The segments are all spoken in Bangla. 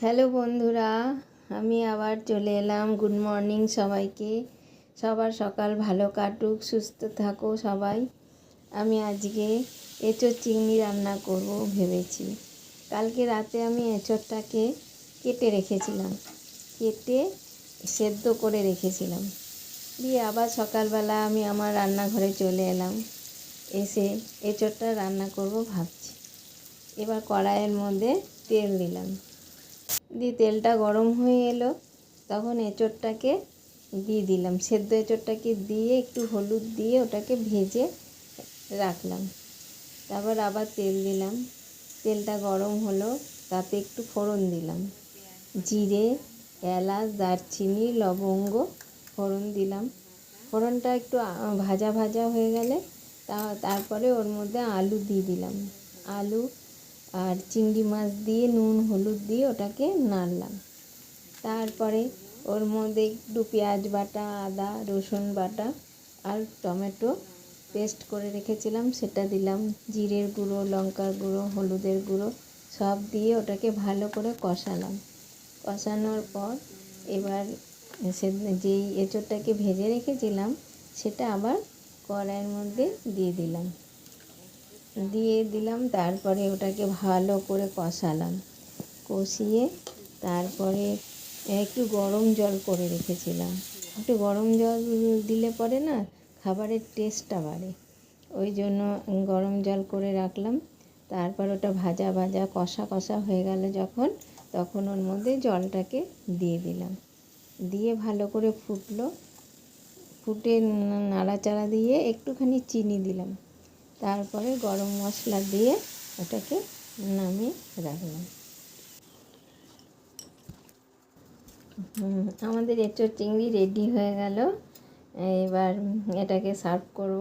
হ্যালো বন্ধুরা, আমি আবার চলে এলাম। গুড মর্নিং সবাইকে। সবার সকাল ভালো কাটুক, সুস্থ থাকো সবাই। আমি আজকে এঁচোড় চিংড়ি রান্না করব ভেবেছি। কালকে রাতে আমি এঁচোড়টাকে কেটে রেখেছিলাম। কেটে সেদ্ধ করে রেখেছিলাম। দিয়ে আবার সকালবেলা আমি আমার রান্নাঘরে চলে এলাম। এসে এঁচোড়টা রান্না করব ভাবছি। এবার কড়াইয়ের মধ্যে তেল দিলাম। দিয়ে তেলটা গরম হয়ে এলো, তখন এঁচোড়টাকে দিয়ে দিলাম। সেদ্ধ এঁচোড়টাকে দিয়ে একটু হলুদ দিয়ে ওটাকে ভেজে রাখলাম। তারপর আবার তেল দিলাম। তেলটা গরম হলো, তাতে একটু ফোড়ন দিলাম। জিরে, এলাচ, দারচিনি, লবঙ্গ ফোড়ন দিলাম। ফোড়নটা একটু ভাজা ভাজা হয়ে গেলে তা, তারপরে ওর মধ্যে আলু দিয়ে দিলাম। আলু আর চিংড়ি মাছ দিয়ে, নুন, হলুদ দিয়ে ওটাকে নাড়লাম। তারপরে ওর মধ্যে একটু পেঁয়াজ বাটা, আদা, রসুন বাটা আর টমেটো পেস্ট করে রেখেছিলাম। সেটা দিলাম, জিরের গুঁড়ো, লঙ্কার গুঁড়ো, হলুদের গুঁড়ো সব দিয়ে ওটাকে ভালো করে কষালাম। কষানোর পর এবার সে যেই এঁচোড়টাকে ভেজে রেখেছিলাম, সেটা আবার কড়াইয়ের মধ্যে দিয়ে দিলাম। দিয়ে দিলাম, তারপরে ওটাকে ভালো করে কষালাম। কষিয়ে তারপরে একটু গরম জল করে রেখেছিলাম। একটু গরম জল দিলে পরে না খাবারের টেস্টটা বাড়ে। ওই জন্য গরম জল করে রাখলাম। তারপর ওটা ভাজা ভাজা কষা কষা হয়ে গেল যখন, তখন ওর মধ্যে জলটাকে দিয়ে দিলাম। দিয়ে ভালো করে ফুটলো। ফুটে নাড়াচাড়া দিয়ে একটুখানি চিনি দিলাম। তারপরে গরম মশলা দিয়ে ওটাকে নামিয়ে রাখলাম। আমাদের এঁচোড় চিংড়ি রেডি হয়ে গেল। এবার এটাকে সার্ভ করব।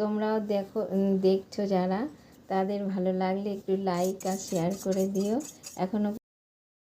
তোমরাও দেখো দেখছ যারা, তাদের ভালো লাগলে একটু লাইক আর শেয়ার করে দিও। এখনও